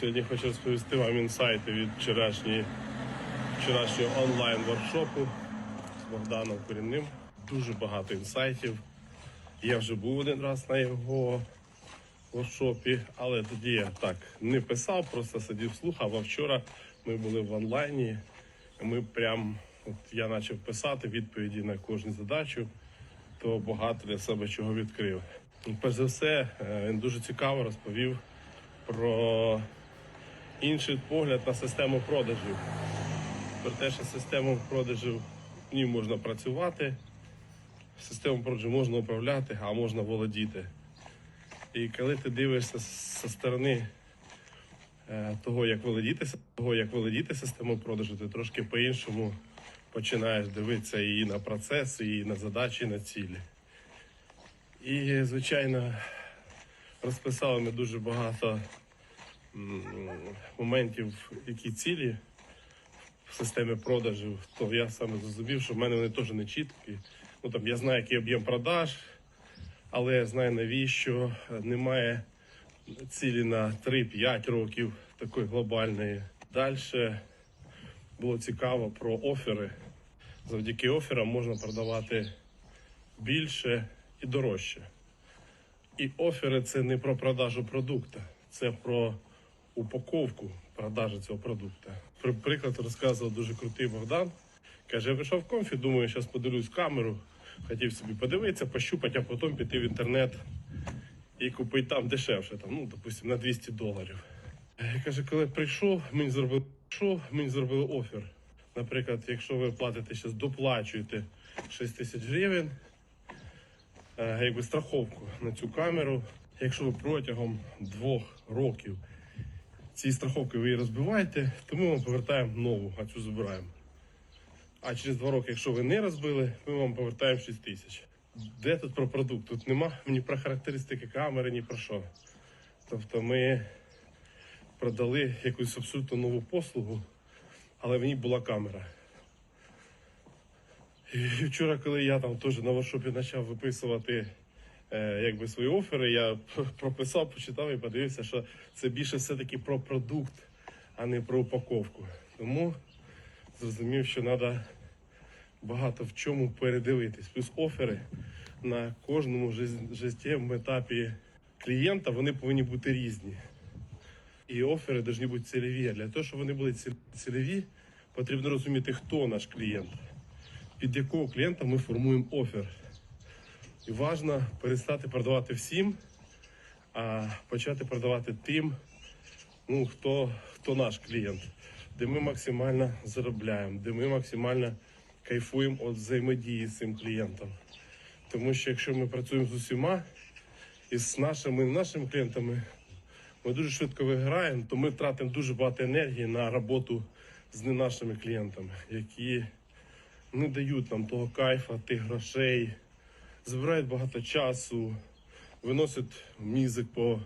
Сьогодні хочу розповісти вам інсайти від вчорашньої, вчорашнього онлайн-воркшопу з Богданом Корінним. Дуже багато інсайтів. Я вже був один раз на його воркшопі, але тоді я так не писав, просто сидів слухав. А вчора ми були в онлайні. Ми прям, от я почав писати відповіді на кожну задачу, то багато для себе чого відкрив. Перш за все, е, він дуже цікаво розповів про інший погляд на систему продажів. Про те, що систему продажів в ній можна працювати, систему продажів можна управляти, а можна володіти. І коли ти дивишся зі сторони е, того, як володіти, того, як володіти системою продажу, ти трошки по-іншому починаєш дивитися і на процес, і на задачі, і на цілі. І, звичайно, розписали ми дуже багато моментів, які цілі в системі продажів, то я саме зрозумів, що в мене вони теж не чіткі. Ну, там, я знаю, який об'єм продаж, але я знаю навіщо немає цілі на 3-5 років такої глобальної. Далі було цікаво про офери. Завдяки оферам можна продавати більше і дорожче. І офери це не про продажу продукту, це про упаковку продажі цього продукту. При приклад розказував дуже крутий Богдан. Каже, я прийшов в конфі, думаю, зараз подивлюсь камеру, хотів собі подивитися, пощупати, а потім піти в інтернет і купити там дешевше, там, ну, допустим, на 200 доларів. Я каже, коли прийшов, мені зробили, прийшов, мені зробили офер. Наприклад, якщо ви платите зараз, доплачуєте 6 тисяч гривень, е, якби страховку на цю камеру. Якщо ви протягом двох років ці страховки ви її розбиваєте, то ми вам повертаємо нову, а цю забираємо. А через два роки, якщо ви не розбили, ми вам повертаємо 6 тисяч. Де тут про продукт? Тут нема ні про характеристики камери, ні про що. Тобто ми продали якусь абсолютно нову послугу, але в ній була камера. І вчора, коли я там теж на воршопі почав виписувати якби свої офери, я прописав, почитав і подивився, що це більше все-таки про продукт, а не про упаковку. Тому зрозумів, що треба багато в чому передивитись. Плюс офери на кожному життєвому етапі клієнта вони повинні бути різні. І офери повинні бути цільові. Для того, щоб вони були цільові, потрібно розуміти, хто наш клієнт, під якого клієнта ми формуємо офер. І важливо перестати продавати всім, а почати продавати тим, ну, хто, хто наш клієнт, де ми максимально заробляємо, де ми максимально кайфуємо від взаємодії з цим клієнтом. Тому що якщо ми працюємо з усіма і з нашими нашими клієнтами, ми дуже швидко виграємо, то ми тратимо дуже багато енергії на роботу з не нашими клієнтами, які не дають нам того кайфа, тих грошей, забирають багато часу, виносять мізик по,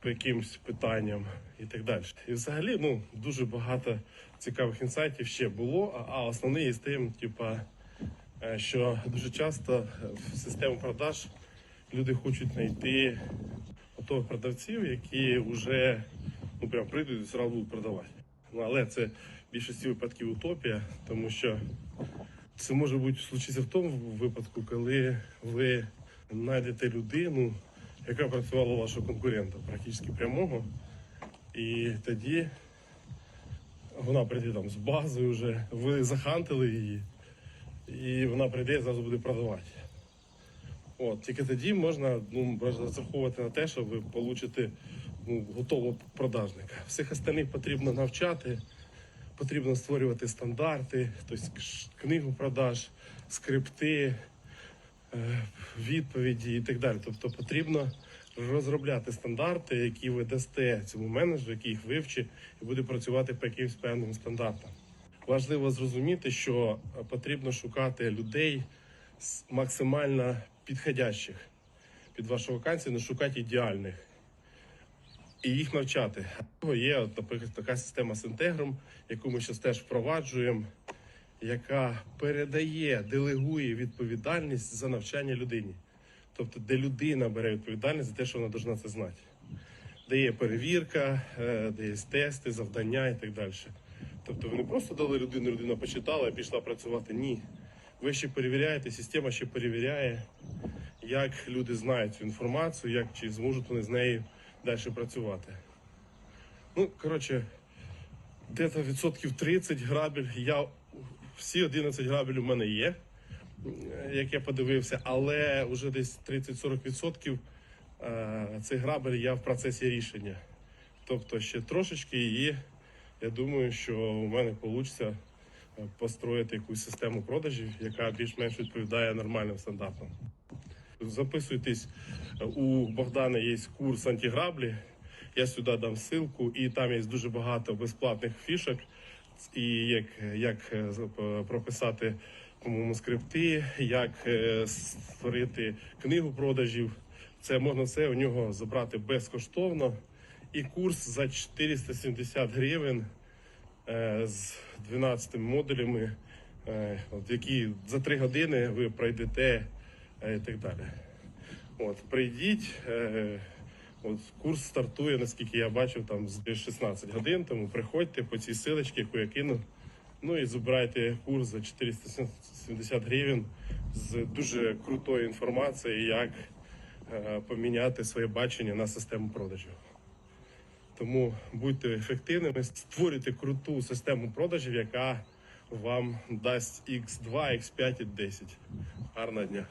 по якимось питанням і так далі. І взагалі ну, дуже багато цікавих інсайтів ще було, а, основний із тим, типа, е, що дуже часто в систему продаж люди хочуть знайти готових продавців, які вже ну, прям прийдуть і зразу будуть продавати. Ну, але це в більшості випадків утопія, тому що це може бути случитися в тому випадку, коли ви знайдете людину, яка працювала у вашого конкурента, практично прямого, і тоді вона прийде там з базою вже, ви захантили її, і вона прийде і зразу буде продавати. От, тільки тоді можна ну, розраховувати на те, що ви получите ну, готового продажника. Всіх остальних потрібно навчати, потрібно створювати стандарти, тобто книгу продаж, скрипти, е, відповіді і так далі. Тобто потрібно розробляти стандарти, які ви дасте цьому менеджеру, який їх вивчить і буде працювати по якимось певним стандартам. Важливо зрозуміти, що е, потрібно шукати людей максимально підходящих під вашу вакансію, не шукати ідеальних і їх навчати. Є, от, наприклад, така система з інтегром, яку ми зараз теж впроваджуємо, яка передає, делегує відповідальність за навчання людині. Тобто, де людина бере відповідальність за те, що вона повинна це знати. де є перевірка, е, де є тести, завдання і так далі. Тобто ви не просто дали людину, людина почитала і пішла працювати. Ні. Ви ще перевіряєте, система ще перевіряє, як люди знають цю інформацію, як чи зможуть вони з нею далі працювати. Ну, коротше, десь відсотків 30 грабель. Я всі 11 грабель у мене є, як я подивився, але вже десь 30-40% е, цих грабель я в процесі рішення. Тобто ще трошечки і я думаю, що у мене вийде построїти якусь систему продажів, яка більш-менш відповідає нормальним стандартам. Записуйтесь у Богдана є курс антиграблі. Я сюди дам ссылку, і там є дуже багато безплатних фішок. І як, як е, п- прописати скрипти, як е, створити книгу продажів. Це можна все у нього забрати безкоштовно. І курс за 470 гривень е, з 12 модулями, е, які за 3 години ви пройдете е, і так далі. От, прийдіть. Е, от, курс стартує, наскільки я бачив, там з 16 годин, тому приходьте по цій силочці, яку я кину. Ну і забирайте курс за 470 гривень з дуже крутою інформацією, як е, поміняти своє бачення на систему продажів. Тому будьте ефективними, створюйте круту систему продажів, яка вам дасть X2, X5 і 10. Гарного дня!